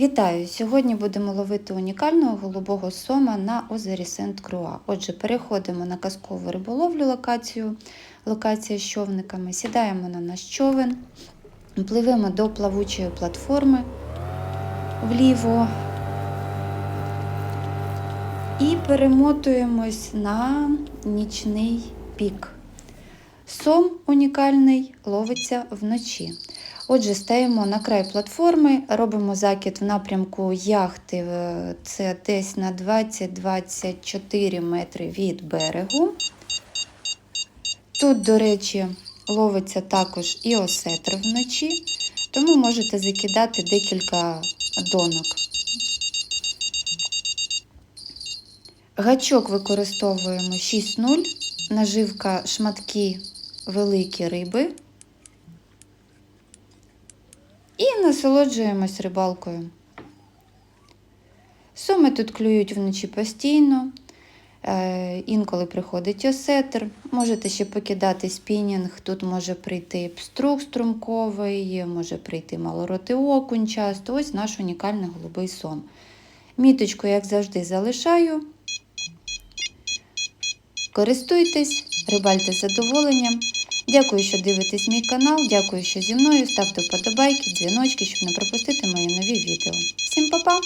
Вітаю! Сьогодні будемо ловити унікального голубого сома на озері Сент-Круа. Отже, переходимо на казкову риболовлю локацію, локація з човниками, сідаємо на наш човен, пливемо до плавучої платформи вліво і перемотуємось на нічний пік. Сом унікальний ловиться вночі. Отже, стаємо на край платформи, робимо закид в напрямку яхти, е, це десь на 20-24 метри від берегу. Тут, до речі, ловиться також і осетр вночі, тому можете закидати декілька донок. Гачок використовуємо 6-0, наживка шматки великі риби. І насолоджуємось рибалкою. Суми тут клюють вночі постійно. Е, інколи приходить осетр. Можете ще покидати спінінг. Тут може прийти пструк струмковий, може прийти малоротий окунь часто. Ось наш унікальний голубий сом. Міточку, як завжди, залишаю. Користуйтесь, рибальте задоволенням. Дякую, що дивитесь мій канал. Дякую, що зі мною. Ставте вподобайки, дзвіночки, щоб не пропустити мої нові відео. Всім па-па!